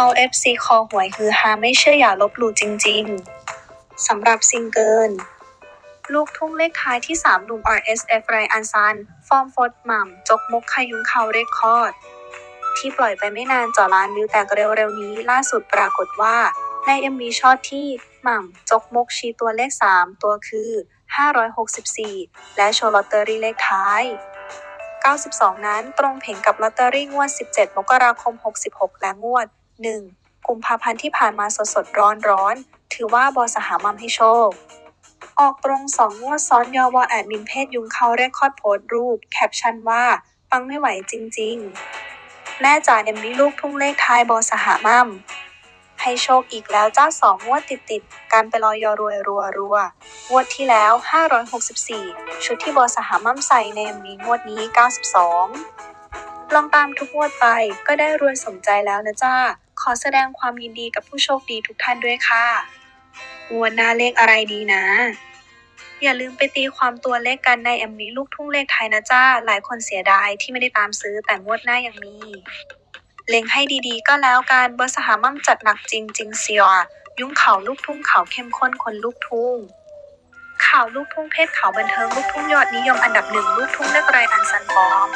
มา FC คอหวยคือฮาไม่เชื่ออย่าลบหลู่จริงๆ สำหรับซิงเกิลลูกทุ่งเลขท้ายที่3ดุม RSF ไรอันซัน ฟอร์มฟดหม่ำจกมกขยุงเขาเรคคอร์ด ที่ปล่อยไปไม่นานจ่อล้านวิวแต่เร็วๆนี้ล่าสุดปรากฏว่า ใน MV ช็อตที่หม่ำจกมกชี้ตัวเลข 3 ตัวคือ 564 และโชว์ลอตเตอรี่เลขท้าย 92 นั้นตรงเพ่งกับลอตเตอรี่งวด 17 มกราคม 66 และงวด 1 กุมภาพันธ์ที่ผ่านมาสดๆร้อนๆถือว่าบอสหามัมให้โชค ออกตรง2งงวดซ้อนยอวอแอดมินเพจยุงเขาเรคคอดโพสรูป แคปชั่นว่า ปังไม่ไหวจริง ๆ แม่จ๋าเดมนี้ลูกทุ่งเลขท้ายบอสหามัมให้โชคอีกแล้วจ้าสองงวดติดๆการไปลอยยอรวยรัวรัวงวดที่แล้ว 564 ชุดที่บอสหามั่มใส่ในมีงวดนี้ 92 ลองตามทุกงวดไปก็ได้รวยสมใจแล้วนะจ้า ขอแสดงความยินดีกับผู้โชคดีทุกท่านด้วยค่ะงวดหน้าเลขอะไรดีนะ อย่าลืมไปตีความตัวเลขกันในแอมมีลูกทุ่งเลขไทยนะจ้า หลายคนเสียดายที่ไม่ได้ตามซื้อแต่งวดหน้ายังมี เล็งให้ดีๆ ก็แล้วกันเบอร์สหามั่มจัดหนักจริงจริงเสียยุ่งเข่าลูกทุ่งเข่าเข้มข้นคนลูกทุ่งข่าวลูกทุ่งเพศข่าวบันเทิงลูกทุ่งยอดนิยมอันดับหนึ่งลูกทุ่งนักไรอันซันฟอม